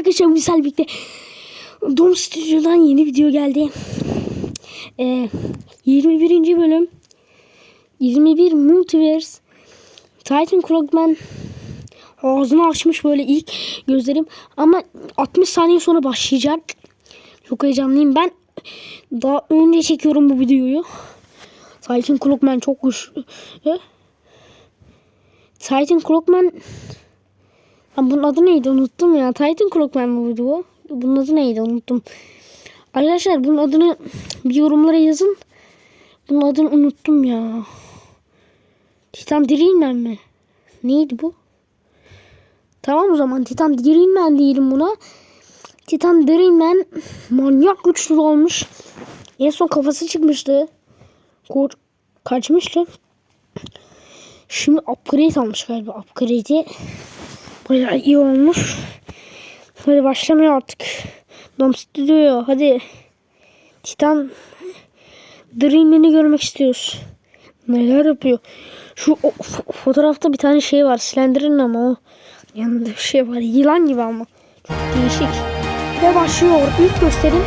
arkadaşlar Misal birlikte Dom Stüdyo'dan yeni video geldi. Ee, 21. bölüm 21 Multiverse Titan Clockman ağzını açmış böyle ilk gözlerim ama 60 saniye sonra başlayacak. Çok heyecanlıyım ben. Daha önce çekiyorum bu videoyu. Titan Clockman çok güçlü. Titan Clockman Lan bunun adı neydi unuttum ya. Titan Clockman mıydı bu? Bunun adı neydi unuttum. Arkadaşlar bunun adını bir yorumlara yazın. Bunun adını unuttum ya. Titan Dreamman mi? Neydi bu? Tamam o zaman Titan Dreamman diyelim buna. Titan Dreamman manyak güçlü olmuş. En son kafası çıkmıştı. Kor kaçmıştı. Şimdi upgrade almış galiba. Upgrade'i bayağı iyi olmuş. Hadi başlamıyor artık. Dom Studio hadi. Titan Dream'ini görmek istiyoruz. Neler yapıyor? Şu o, fo- fotoğrafta bir tane şey var. Slender'ın ama o. Yanında bir şey var. Yılan gibi ama. Çok değişik. Ve başlıyor. İlk gösterim.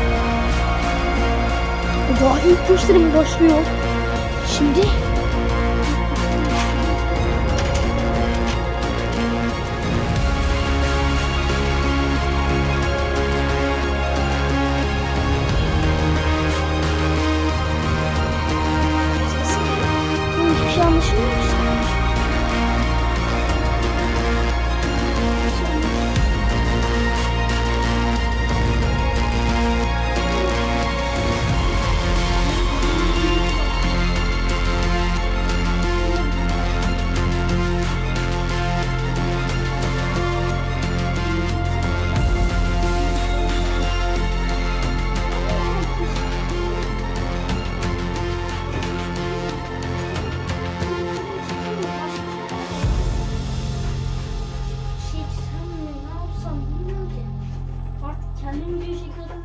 Daha ilk gösterim başlıyor. Şimdi kendim video çekiyordum.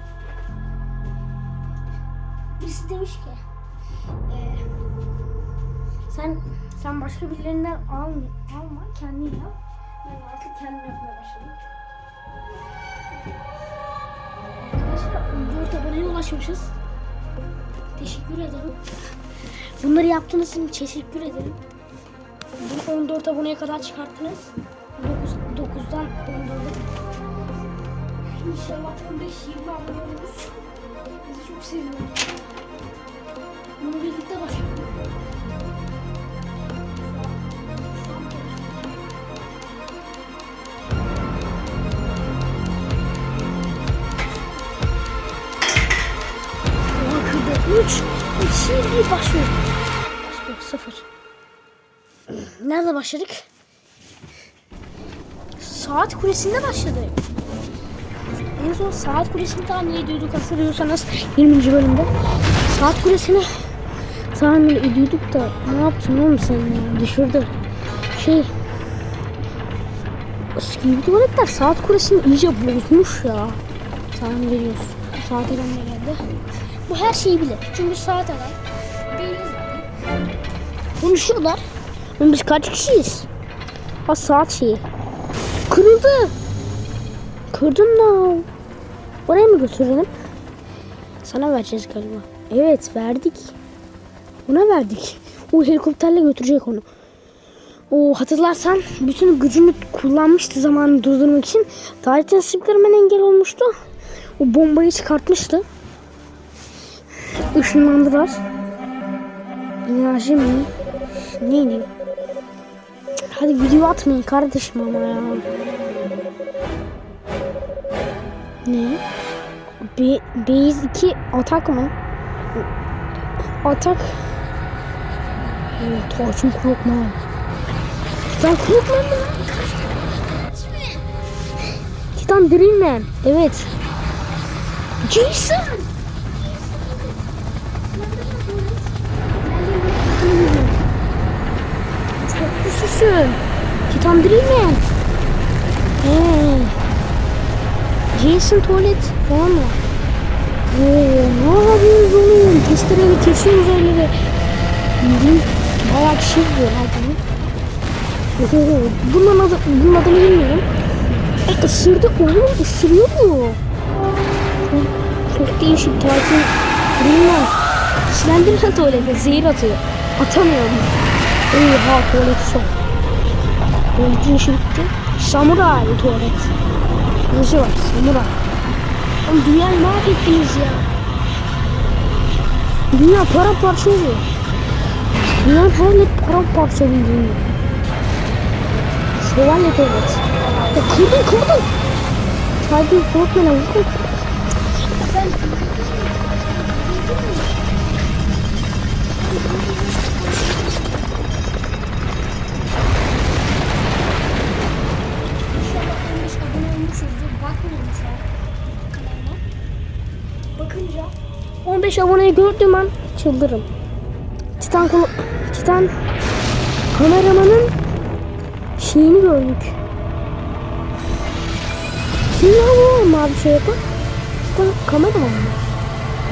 Birisi demiş ki eee, sen sen başka birilerinden alma, alma kendin yap. Ben artık kendim yapmaya başladım. Arkadaşlar 14 aboneye ulaşmışız. Teşekkür ederim. Bunları yaptığınız için teşekkür ederim. Bunu 14 aboneye kadar çıkarttınız. 9, 9'dan 14'e. İnşallah 15-20 abone oluruz. Sizi çok seviyorum. Bunu birlikte başlayalım. Bakır'da 3, 2, 1 başlıyor. Başlıyor 0. Nerede başladık? Saat Kulesi'nde başladık. En son Saat Kulesi'ni tahmin ediyorduk hatırlıyorsanız 20. bölümde. Saat Kulesi'ni tahmin ediyorduk da ne yaptın oğlum sen ya? Düşürdü. Şey Eski tuvaletler Saat Kulesi'ni iyice bozmuş ya. Tahmin ediyoruz. Saat de geldi. Bu her şeyi bilir. Çünkü Saat zaten. Konuşuyorlar. Oğlum biz kaç kişiyiz? Ha saat şeyi. Kırıldı. Kırdım da. Oraya mı götürelim? Sana vereceğiz galiba. Evet verdik. Ona verdik. O helikopterle götürecek onu. O hatırlarsan bütün gücünü kullanmıştı zamanı durdurmak için. Tarihten Superman engel olmuştu. O bombayı çıkartmıştı. Işınlandılar. Enerji mi? Neydi? Hadi video atmayın kardeşim ama ya. Ne? Be Base 2 atak mı? Atak. Tarçın Krokman. Titan Krokman mı lan? Titan Dreamman. Evet. Jason. Çok güçlüsün. Titan Dreamman. Jason tuvalet falan mı? Oo, ne yapıyoruz oğlum? Testereyle kesiyoruz öyle de. Bildiğin bayağı kişi izliyor lan bunu. Bunun, adı, bunun adını bilmiyorum. E, ısırdı oğlum ısırıyor mu? Çok, çok değişik Titan. Bilmem. Slenderman tuvalete zehir atıyor. Atamıyorum. Oha tuvaleti sok. Tuvaletin işi bitti. Samuray tuvalet. Nesi var samuray. Oğlum dünyayı mahvettiniz ya. Dünya paramparça oluyor. Dünyanın her yeri paramparça bildiğin. Şövalye tuvalet. Ya kırdın kırdın. Saygın korkmayla vurdum. Bakınca 15 aboneyi gördüğüm an çıldırırım. Titan Titan kameramanın şeyini gördük. Kim ya bu mavi şey yapan? Titan kameraman mı?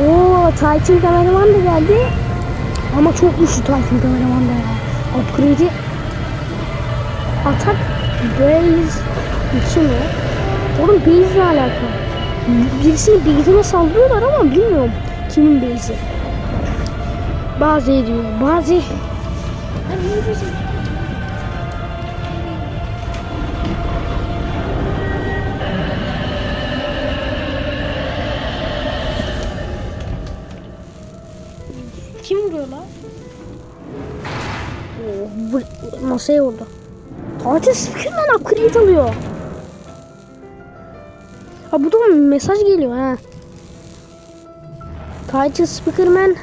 Oo Titan kameraman da geldi. Ama çok güçlü Titan kameraman da ya. Upgrade'i Atak Base 2 mi? Oğlum Base ile alakalı. Birisinin base'ine saldırıyorlar ama bilmiyorum kimin base'i. Bazı ediyor, bazı... Kim vuruyor lan? Oo, bu masaya vurdu. Tatil Speakerman upgrade alıyor. Ha bu da mesaj geliyor ha. Title Speakerman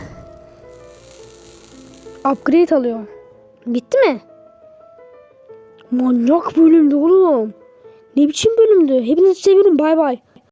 upgrade alıyor. Bitti mi? Manyak bölümdü oğlum. Ne biçim bölümdü. Hepinizi seviyorum. Bay bay.